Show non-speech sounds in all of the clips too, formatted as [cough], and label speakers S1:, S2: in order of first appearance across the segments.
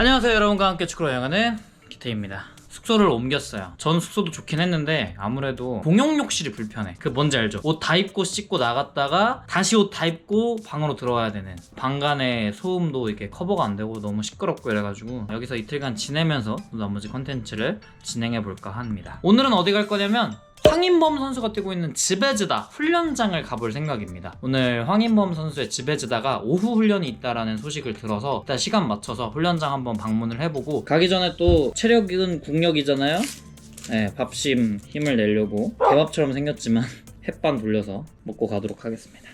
S1: 안녕하세요 여러분과 함께 축구로 여행하는 기태입니다. 숙소를 옮겼어요. 전 숙소도 좋긴 했는데 아무래도 공용 욕실이 불편해. 그 뭔지 알죠? 옷 다 입고 씻고 나갔다가 다시 옷 다 입고 방으로 들어와야 되는. 방간의 소음도 이게 커버가 안 되고 너무 시끄럽고 이래가지고 여기서 이틀간 지내면서 나머지 컨텐츠를 진행해 볼까 합니다. 오늘은 어디 갈 거냐면 황인범 선수가 뛰고 있는 지베즈다 훈련장을 가볼 생각입니다. 오늘 황인범 선수의 지베즈다가 오후 훈련이 있다라는 소식을 들어서 일단 시간 맞춰서 훈련장 한번 방문을 해보고 가기 전에 또 체력은 국력이잖아요. 네, 밥심 힘을 내려고 개밥처럼 생겼지만 [laughs] 햇반 돌려서 먹고 가도록 하겠습니다.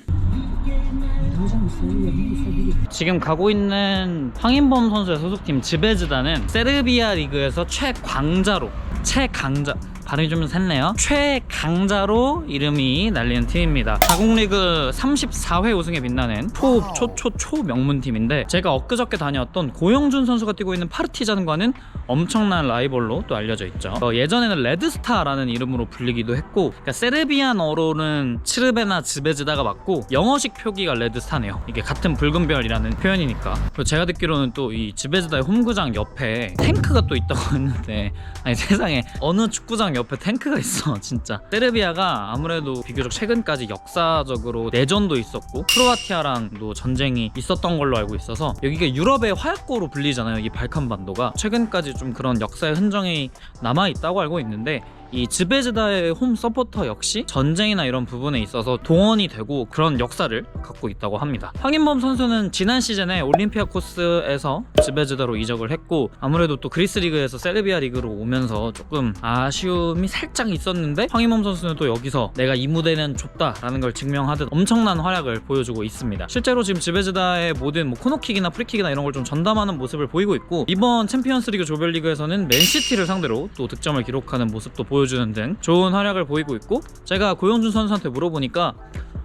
S1: 지금 가고 있는 황인범 선수의 소속팀 지베즈다는 세르비아 리그에서 최강자로 최강자 발음이 좀 샜네요. 최강자로 이름이 날리는 팀입니다. 자국리그 34회 우승에 빛나는 초초초초 명문팀인데 제가 엊그저께 다녀왔던 고영준 선수가 뛰고 있는 파르티잔과는 엄청난 라이벌로 또 알려져 있죠. 어, 예전에는 레드스타라는 이름으로 불리기도 했고 그러니까 세르비안어로는 츠르베나 지베즈다가 맞고 영어식 표기가 레드스타네요. 이게 같은 붉은 별이라는 표현이니까. 그리고 제가 듣기로는 또이 지베즈다의 홈구장 옆에 탱크가 또 있다고 [laughs] 했는데 아니 세상에 어느 축구장 옆에 탱크가 있어 [laughs] 진짜. 세르비아가 아무래도 비교적 최근까지 역사적으로 내전도 있었고 크로아티아랑도 전쟁이 있었던 걸로 알고 있어서 여기가 유럽의 화약고로 불리잖아요 이 발칸반도가. 최근까지 좀 그런 역사의 흔적이 남아 있다고 알고 있는데 이 즈베즈다의 홈 서포터 역시 전쟁이나 이런 부분에 있어서 동원이 되고 그런 역사를 갖고 있다고 합니다. 황인범 선수는 지난 시즌에 올림피아 코스에서 즈베즈다로 이적을 했고 아무래도 또 그리스 리그에서 세르비아 리그로 오면서 조금 아쉬움이 살짝 있었는데 황인범 선수는 또 여기서 내가 이 무대는 좁다라는 걸 증명하듯 엄청난 활약을 보여주고 있습니다. 실제로 지금 즈베즈다의 모든 뭐 코너킥이나 프리킥이나 이런 걸 좀 전담하는 모습을 보이고 있고 이번 챔피언스 리그 조별리그에서는 맨시티를 상대로 또 득점을 기록하는 모습도 보여주 는 등 좋은 활약을 보이고 있고 제가 고영준 선수한테 물어보니까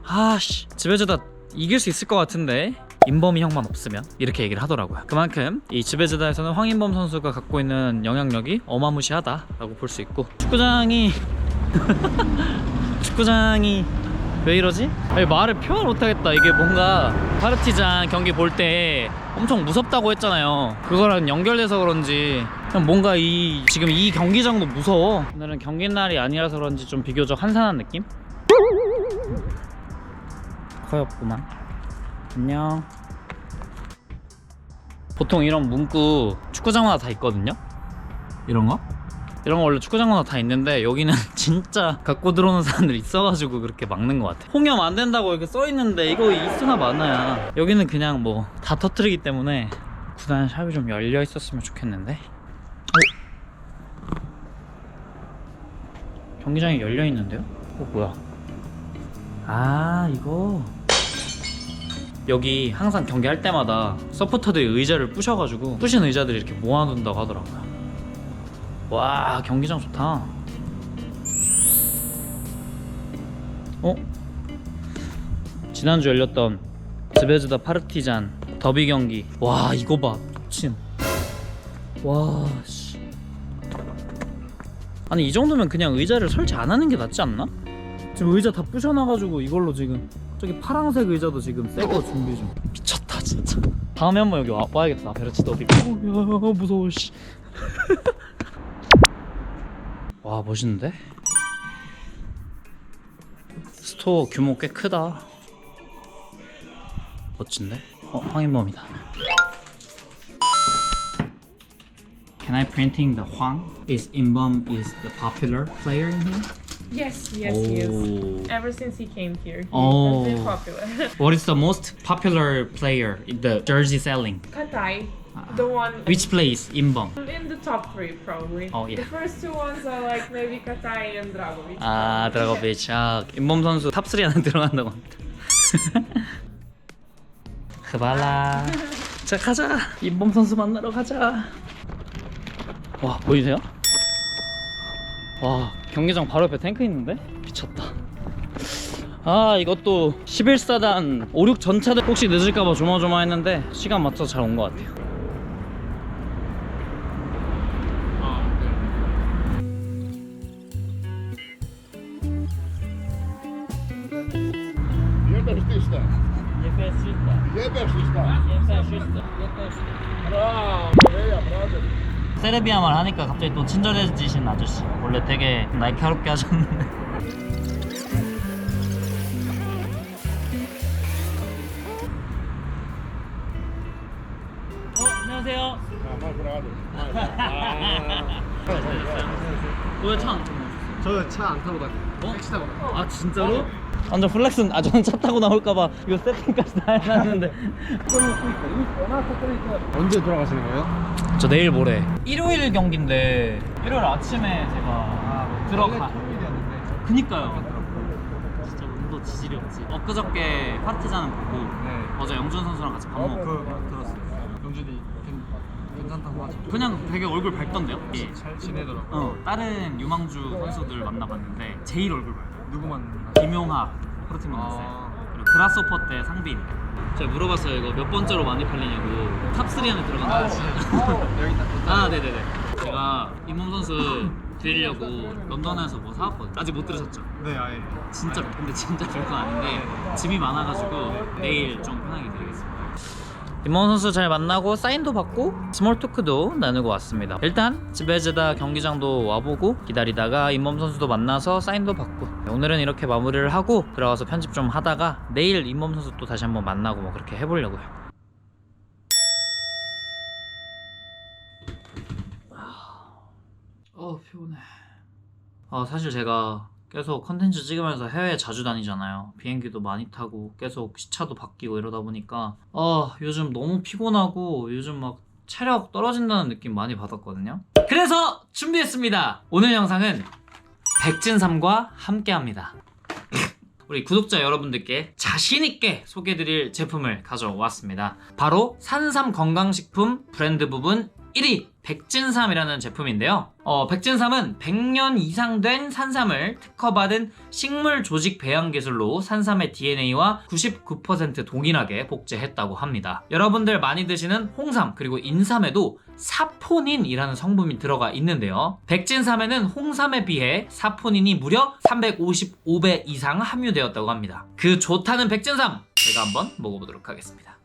S1: 아씨 지베즈다. 이길 수 있을 것 같은데. 인범이 형만 없으면. 이렇게 얘기를 하더라고요. 그만큼 이 지베즈다에서는 황인범 선수가 갖고 있는 영향력이 어마무시하다라고 볼 수 있고 축구장이 [laughs] 축구장이 왜 이러지? 아니, 말을 표현 못하겠다. 이게 뭔가 파르티잔 경기 볼 때 엄청 무섭다고 했잖아요. 그거랑 연결돼서 그런지 그냥 뭔가 이 지금 이 경기장도 무서워. 오늘은 경기 날이 아니라서 그런지 좀 비교적 한산한 느낌? 커였구만. 안녕. 보통 이런 문구 축구장마다 다 있거든요. 이런 거? 이런 거 원래 축구장마다 다 있는데 여기는 [laughs] 진짜 갖고 들어오는 사람들이 있어가지고 그렇게 막는 것 같아. 홍염 안 된다고 이렇게 써 있는데 이거 있으나 마나야. 여기는 그냥 뭐 다 터트리기 때문에 구단 샵이 좀 열려 있었으면 좋겠는데. 어? 경기장이 열려 있는데요? 어 뭐야? 아 이거 여기 항상 경기할 때마다 서포터들이 의자를 부셔가지고 부신 의자들이 이렇게 모아둔다고 하더라고요. 와 경기장 좋다. 어? 지난주 열렸던 스베즈다 파르티잔 더비 경기. 와 이거 봐 미친. 와씨. 아니 이 정도면 그냥 의자를 설치 안 하는 게 낫지 않나? 지금 의자 다 부셔놔가지고 이걸로 지금 저기 파랑색 의자도 지금 새거 준비 중. 미쳤다 진짜. 다음에 한번 여기 와, 와야겠다. 베르치 더비. 어, 야, 무서워 씨 [laughs] 와 멋있는데? 스토어 규모 꽤 크다 멋진데? 어 황인범이다 Can I printing the Huang? Is Inbom is the popular player in here?
S2: Yes, yes, he is.
S1: oh.
S2: Ever since he came here, he
S1: Oh.
S2: has been popular. [laughs]
S1: What is the most popular player in the jersey selling?
S2: Katai, the one
S1: Which place? Inbom.
S2: in the top three probably.
S1: Oh, yeah.
S2: The first two ones are like maybe Katai and Dragovic.
S1: 아 드라고비치 아 인범 선수 탑3 안에 [laughs] 들어간다고 합니다 [laughs] 흐발라 자 가자 인범 선수 만나러 가자 와 보이세요? 와 경기장 바로 옆에 탱크 있는데? 미쳤다 아 이것도 11사단 5, 6 전차들 혹시 늦을까봐 조마조마했는데 시간 맞춰서 잘 온 것 같아요 세르비아 말 하니까 갑자기 또 친절해지신 아저씨. 원래 되게 날카롭게 하셨는데. 어, 안녕하세요. 왜 차안
S3: 저차 안 타고 다녀요.
S1: 어?
S3: 택시 타고 다녀요.
S1: 아 진짜로? 완전 플렉스는 아 저는 차 타고 나올까봐 이거 세팅까지 다 해놨는데
S3: 언제 돌아가시는 거예요?
S1: 저 내일 모레 일요일 경기인데 일요일 아침에 제가 들어가
S3: 토요일이었는데.
S1: 그니까요 진짜 운도 지질이 없지 엊그저께 파티자는 보고
S3: 네.
S1: 어제 영준 선수랑 같이 밥 먹고
S3: 그 들었어요. 영준이 괜- 괜찮다고 하죠.
S1: 그냥 되게 얼굴 밝던데요? 예.
S3: 잘 지내더라고.
S1: 어 다른 유망주 선수들 만나봤는데 제일 얼굴 밝아요
S3: 누구 만나?
S1: 김용학 프로팀 만났어요.
S3: 아.
S1: 그리고 그라스오퍼 때 상빈. 제가 물어봤어요. 이거 몇 번째로 많이 팔리냐고. 탑3 안에 들어간다고
S3: 여기 있다. [laughs]
S1: 아 네네네. 제가 임몸 선수 드리려고 런던에서 뭐 사왔거든요. 아직 못 들으셨죠?
S3: 네, 아예.
S1: 진짜 근데 진짜 별거 아닌데 짐이 많아가지고 내일 좀 편하게 드리겠습니다 임원 선수 잘 만나고 사인도 받고 스몰 토크도 나누고 왔습니다. 일단 지베즈다 경기장도 와보고 기다리다가 임범 선수도 만나서 사인도 받고 오늘은 이렇게 마무리를 하고 들어가서 편집 좀 하다가 내일 임범 선수 또 다시 한번 만나고 뭐 그렇게 해보려고요. 어 피곤해. 아 사실 제가 계속 컨텐츠 찍으면서 해외 자주 다니잖아요. 비행기도 많이 타고 계속 시차도 바뀌고 이러다 보니까 아 요즘 너무 피곤하고 요즘 막 체력 떨어진다는 느낌 많이 받았거든요. 그래서 준비했습니다. 오늘 영상은 백진삼과 함께합니다. [laughs] 우리 구독자 여러분들께 자신있게 소개드릴 제품을 가져왔습니다. 바로 산삼 건강식품 브랜드 부분 1위 백진삼이라는 제품인데요. 어, 백진삼은 100년 이상 된 산삼을 특허받은 식물 조직 배양 기술로 산삼의 DNA와 99% 동일하게 복제했다고 합니다. 여러분들 많이 드시는 홍삼 그리고 인삼에도 사포닌이라는 성분이 들어가 있는데요. 백진삼에는 홍삼에 비해 사포닌이 무려 355배 이상 함유되었다고 합니다. 그 좋다는 백진삼 제가 한번 먹어보도록 하겠습니다.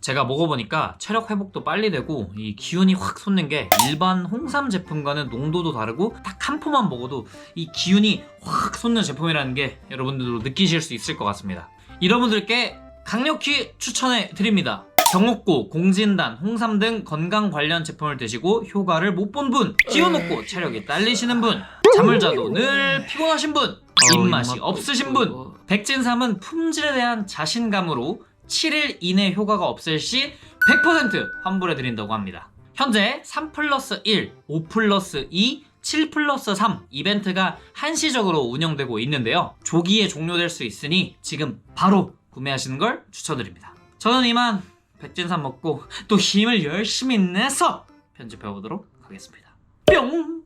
S1: 제가 먹어보니까 체력 회복도 빨리 되고 이 기운이 확 솟는 게 일반 홍삼 제품과는 농도도 다르고 딱 한 포만 먹어도 이 기운이 확 솟는 제품이라는 게 여러분들도 느끼실 수 있을 것 같습니다. 여러분들께 강력히 추천해 드립니다. 경옥고, 공진단, 홍삼 등 건강 관련 제품을 드시고 효과를 못 본 분, 기운 없고 체력이 딸리시는 분, 잠을 자도 늘 피곤하신 분, 입맛이
S3: 입맛도
S1: 없으신 분. 백진삼은 품질에 대한 자신감으로 7일 이내 효과가 없을 시 100% 환불해 드린다고 합니다. 현재 3 플러스 1, 5 플러스 2, 7 플러스 3 이벤트가 한시적으로 운영되고 있는데요. 조기에 종료될 수 있으니 지금 바로 구매하시는 걸 추천드립니다. 저는 이만 백진삼 먹고 또 힘을 열심히 내서 편집해 보도록 하겠습니다. 뿅!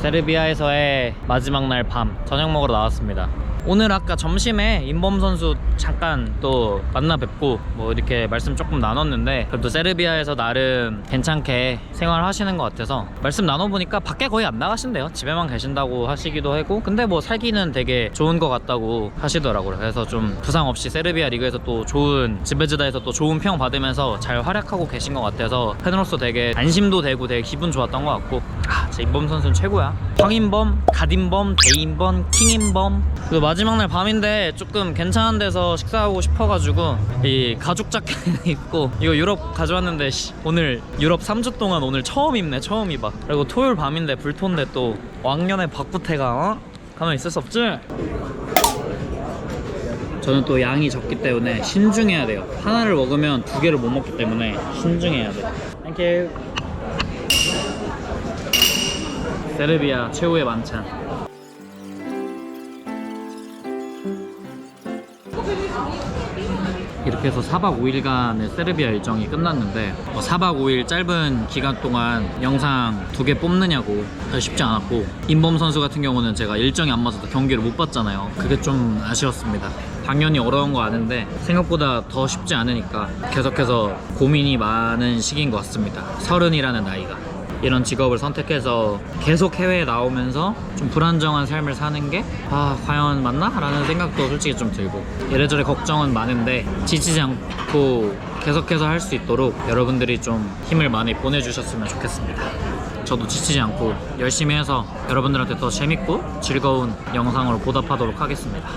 S1: 세르비아에서의 마지막 날 밤 저녁 먹으러 나왔습니다. 오늘 아까 점심에 임범 선수 잠깐 또 만나 뵙고 뭐 이렇게 말씀 조금 나눴는데 그래도 세르비아에서 나름 괜찮게 생활하시는 것 같아서 말씀 나눠보니까 밖에 거의 안 나가신대요. 집에만 계신다고 하시기도 하고 근데 뭐 살기는 되게 좋은 것 같다고 하시더라고요. 그래서 좀 부상 없이 세르비아 리그에서 또 좋은 지베즈다에서 또 좋은 평 받으면서 잘 활약하고 계신 것 같아서 팬으로서 되게 안심도 되고 되게 기분 좋았던 것 같고. 아 진짜 임범 선수는 최고야. 황인범, 갓인범, 대인범, 킹인범. 그 마지막 날 밤인데 조금 괜찮은 데서 식사하고 싶어가지고 이 가죽 자켓 [laughs] 입고 이거 유럽 가져왔는데 씨, 오늘 유럽 3주 동안 오늘 처음 입네 처음 입어. 그리고 토요일 밤인데 불토인데 또 왕년의 박부태가 어? 가만 있을 수 없지? 저는 또 양이 적기 때문에 신중해야 돼요. 하나를 먹으면 두 개를 못 먹기 때문에 신중해야 돼요. 땡큐 세르비아 최후의 만찬 이렇게 해서 4박 5일간의 세르비아 일정이 끝났는데 뭐 4박 5일 짧은 기간 동안 영상 두 개 뽑느냐고 쉽지 않았고 임범 선수 같은 경우는 제가 일정이 안 맞아서 경기를 못 봤잖아요 그게 좀 아쉬웠습니다 당연히 어려운 거 아는데 생각보다 더 쉽지 않으니까 계속해서 고민이 많은 시기인 것 같습니다. 서른이라는 나이가. 이런 직업을 선택해서 계속 해외에 나오면서 좀 불안정한 삶을 사는 게 아 과연 맞나? 라는 생각도 솔직히 좀 들고. 이래저래 걱정은 많은데 지치지 않고 계속해서 할 수 있도록 여러분들이 좀 힘을 많이 보내주셨으면 좋겠습니다. 저도 지치지 않고 열심히 해서 여러분들한테 더 재밌고 즐거운 영상으로 보답하도록 하겠습니다